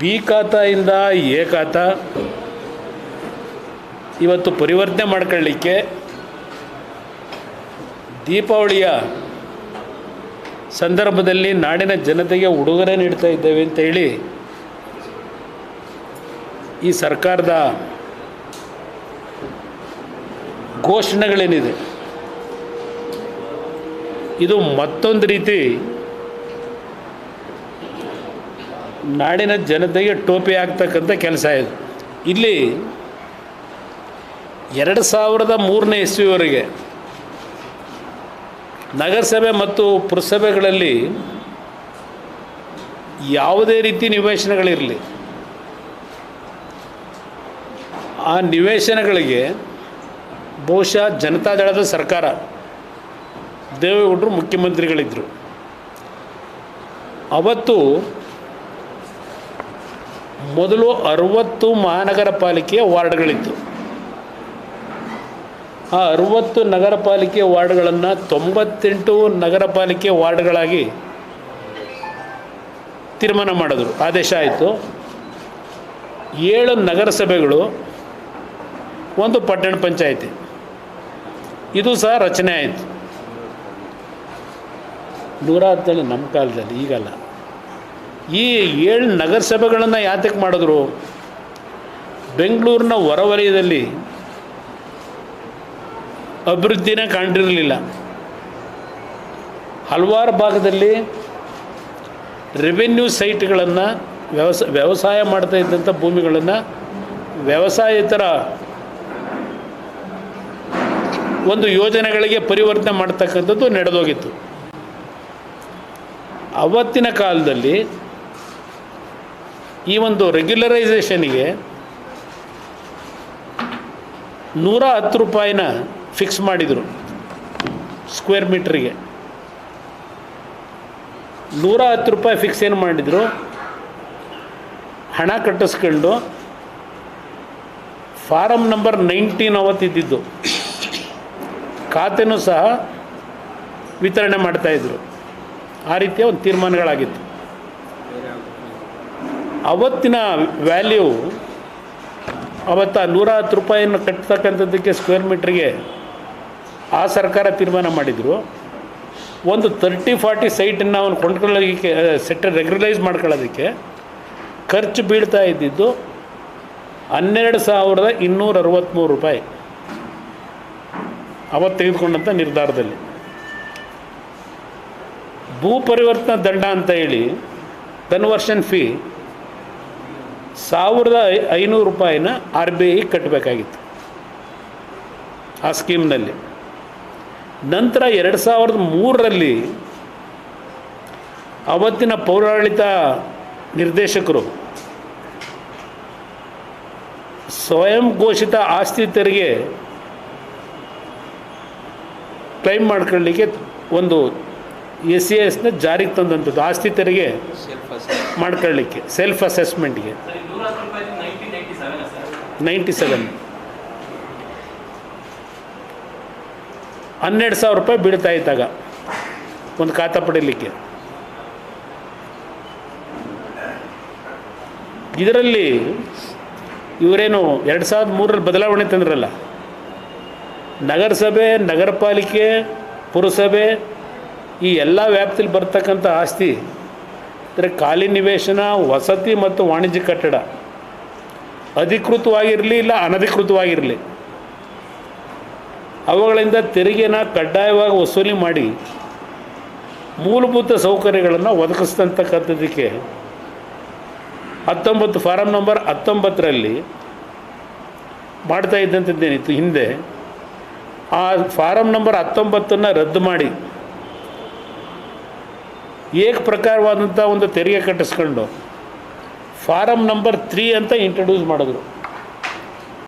B ಖಾತಾಯಿಂದ A ಖಾತಾ ಇವತ್ತು ಪರಿವರ್ತನೆ ಮಾಡ್ಕೊಳ್ಳಿಕ್ಕೆ ದೀಪಾವಳಿಯ ಸಂದರ್ಭದಲ್ಲಿ ನಾಡಿನ ಜನತೆಗೆ ಉಡುಗೊರೆ ನೀಡ್ತಾ ಇದ್ದೇವೆ ಅಂತ ಹೇಳಿ ಈ ಸರ್ಕಾರದ ಘೋಷಣೆಗಳೇನಿದೆ. ಇದು ಮತ್ತೊಂದು ರೀತಿ ನಾಡಿನ ಜನತೆಗೆ ಟೋಪಿ ಆಗ್ತಕ್ಕಂಥ ಕೆಲಸ ಇದು. ಇಲ್ಲಿ ಎರಡು ಸಾವಿರದ ಮೂರನೇ ಇಸ್ವಿವರೆಗೆ ನಗರಸಭೆ ಮತ್ತು ಪುರಸಭೆಗಳಲ್ಲಿ ಯಾವುದೇ ರೀತಿ ನಿವೇಶನಗಳಿರಲಿ, ಆ ನಿವೇಶನಗಳಿಗೆ ಬಹುಶಃ ಜನತಾದಳದ ಸರ್ಕಾರ, ದೇವೇಗೌಡರು ಮುಖ್ಯಮಂತ್ರಿಗಳಿದ್ದರು ಅವತ್ತು ಮೊದಲು ಅರುವತ್ತು ಮಹಾನಗರ ಪಾಲಿಕೆಯ ವಾರ್ಡ್ಗಳಿತ್ತು. ಆ ಅರುವತ್ತು ನಗರ ಪಾಲಿಕೆ ವಾರ್ಡ್ಗಳನ್ನು ತೊಂಬತ್ತೆಂಟು ನಗರ ಪಾಲಿಕೆ ವಾರ್ಡ್ಗಳಾಗಿ ತೀರ್ಮಾನ ಮಾಡಿದ್ರು. ಆದೇಶ ಆಯಿತು. ಏಳು ನಗರಸಭೆಗಳು, ಒಂದು ಪಟ್ಟಣ ಪಂಚಾಯಿತಿ. ಇದು ಸಹ ರಚನೆ ಆಯಿತು. ನೂರ ಹದಿನೇಳು ನಮ್ಮ ಕಾಲದಲ್ಲಿ ಈಗಲ್ಲ. ಈ ಏಳು ನಗರಸಭೆಗಳನ್ನು ಯಾತಕ್ಕೆ ಮಾಡಿದ್ರು? ಬೆಂಗಳೂರಿನ ಹೊರವಲಯದಲ್ಲಿ ಅಭಿವೃದ್ಧಿನೇ ಕಂಡಿರಲಿಲ್ಲ ಹಲವಾರು ಭಾಗದಲ್ಲಿ ರೆವೆನ್ಯೂ ಸೈಟ್ಗಳನ್ನು ವ್ಯವಸ, ವ್ಯವಸಾಯ ಮಾಡ್ತಾ ಇದ್ದಂಥ ಭೂಮಿಗಳನ್ನು ವ್ಯವಸಾಯೇತರ ಒಂದು ಯೋಜನೆಗಳಿಗೆ ಪರಿವರ್ತನೆ ಮಾಡ್ತಕ್ಕಂಥದ್ದು ನಡೆದೋಗಿತ್ತು. ಅವತ್ತಿನ ಕಾಲದಲ್ಲಿ ಈ ಒಂದು ರೆಗ್ಯುಲರೈಸೇಷನ್ಗೆ ನೂರ ಹತ್ತು ರೂಪಾಯಿನ ಫಿಕ್ಸ್ ಮಾಡಿದರು ಸ್ಕ್ವೇರ್ ಮೀಟ್ರಿಗೆ ನೂರ ಹತ್ತು ರೂಪಾಯಿ ಫಿಕ್ಸ್ ಏನು ಮಾಡಿದರು? ಹಣ ಕಟ್ಟಿಸ್ಕೊಂಡು ಫಾರಮ್ ನಂಬರ್ ನೈನ್ಟೀನ್ ಅವತ್ತಿದ್ದಿದ್ದು. ಖಾತೆನೂ ಸಹ ವಿತರಣೆ ಮಾಡ್ತಾಯಿದ್ರು ಆ ರೀತಿಯ ಒಂದು ತೀರ್ಮಾನಗಳಾಗಿತ್ತು. ಅವತ್ತಿನ ವ್ಯಾಲ್ಯೂ ಅವತ್ತು ಆ ನೂರ ಹತ್ತು ರೂಪಾಯಿಯನ್ನು ಕಟ್ತಕ್ಕಂಥದ್ದಕ್ಕೆ ಸ್ಕ್ವೇರ್ ಮೀಟ್ರಿಗೆ ಆ ಸರ್ಕಾರ ತೀರ್ಮಾನ ಮಾಡಿದರು. ಒಂದು ತರ್ಟಿ ಫಾರ್ಟಿ ಸೈಟನ್ನು ಅವನು ಕೊಂಡ್ಕೊಳ್ಳೋದಕ್ಕೆ ಸೆಟ್ ರೆಗ್ಯುಲೈಸ್ ಮಾಡ್ಕೊಳ್ಳೋದಕ್ಕೆ ಖರ್ಚು ಬೀಳ್ತಾ ಇದ್ದಿದ್ದು ಹನ್ನೆರಡು ಸಾವಿರದ ಇನ್ನೂರ ಅರವತ್ತ್ಮೂರು ರೂಪಾಯಿ. ಅವತ್ತು ತೆಗೆದುಕೊಂಡಂಥ ನಿರ್ಧಾರದಲ್ಲಿ. ಭೂ ಪರಿವರ್ತನಾ ದಂಡ ಅಂತ ಹೇಳಿ ಕನ್ವರ್ಷನ್ ಫೀ ಸಾವಿರದ ಐನೂರು ರೂಪಾಯಿನ ಆರ್ ಬಿ ಐ ಕಟ್ಟಬೇಕಾಗಿತ್ತು ಆ ಸ್ಕೀಮ್ನಲ್ಲಿ. ನಂತರ ಎರಡು ಸಾವಿರದ ಮೂರರಲ್ಲಿ ಅವತ್ತಿನ ಪೌರಾಡಳಿತ ನಿರ್ದೇಶಕರು ಸ್ವಯಂ ಘೋಷಿತ ಆಸ್ತಿ ತೆರಿಗೆ ಕ್ಲೈಮ್ ಮಾಡ್ಕೊಳ್ಳಿಕ್ಕೆ ಒಂದು ಎಸ್ ಸಿ ಎಸ್ನ ಜಾರಿಗೆ ತಂದಂಥದ್ದು ಆಸ್ತಿ ತೆರಿಗೆ ಮಾಡ್ಕೊಳ್ಳಿಕ್ಕೆ ಸೆಲ್ಫ್ ಅಸೆಸ್ಮೆಂಟ್ಗೆ ನೈಂಟಿ ಸೆವೆನ್. ಹನ್ನೆರಡು ಸಾವಿರ ರೂಪಾಯಿ ಬೀಳ್ತಾ ಇದ್ದಾಗ ಒಂದು ಖಾತಾ ಪಡೀಲಿಕ್ಕೆ. ಇದರಲ್ಲಿ ಇವರೇನು ಎರಡು ಸಾವಿರದ ಮೂರರಲ್ಲಿ ಬದಲಾವಣೆ ತಂದ್ರಲ್ಲ? ನಗರಸಭೆ ನಗರಪಾಲಿಕೆ ಪುರಸಭೆ ಈ ಎಲ್ಲ ವ್ಯಾಪ್ತಿಲಿ ಬರ್ತಕ್ಕಂಥ ಆಸ್ತಿ, ಅಂದರೆ ಖಾಲಿ ನಿವೇಶನ, ವಸತಿ ಮತ್ತು ವಾಣಿಜ್ಯ ಕಟ್ಟಡ, ಅಧಿಕೃತವಾಗಿರಲಿ ಇಲ್ಲ ಅನಧಿಕೃತವಾಗಿರಲಿ, ಅವುಗಳಿಂದ ತೆರಿಗೆನ ಕಡ್ಡಾಯವಾಗಿ ವಸೂಲಿ ಮಾಡಿ ಮೂಲಭೂತ ಸೌಕರ್ಯಗಳನ್ನು ಒದಗಿಸ್ತಕ್ಕಂಥದ್ದಕ್ಕೆ ಹತ್ತೊಂಬತ್ತು ಫಾರಂ ನಂಬರ್ ಹತ್ತೊಂಬತ್ತರಲ್ಲಿ ಮಾಡ್ತಾ ಇದ್ದಂಥದ್ದೇನಿತ್ತು ಹಿಂದೆ, ಆ ಫಾರಂ ನಂಬರ್ ಹತ್ತೊಂಬತ್ತನ್ನು ರದ್ದು ಮಾಡಿ. ಏಕ ಪ್ರಕಾರವಾದಂಥ ಒಂದು ತೆರಿಗೆ ಕಟ್ಟಿಸ್ಕೊಂಡು ಫಾರಮ್ ನಂಬರ್ ತ್ರೀ ಅಂತ ಇಂಟ್ರೊಡ್ಯೂಸ್ ಮಾಡಿದ್ರು.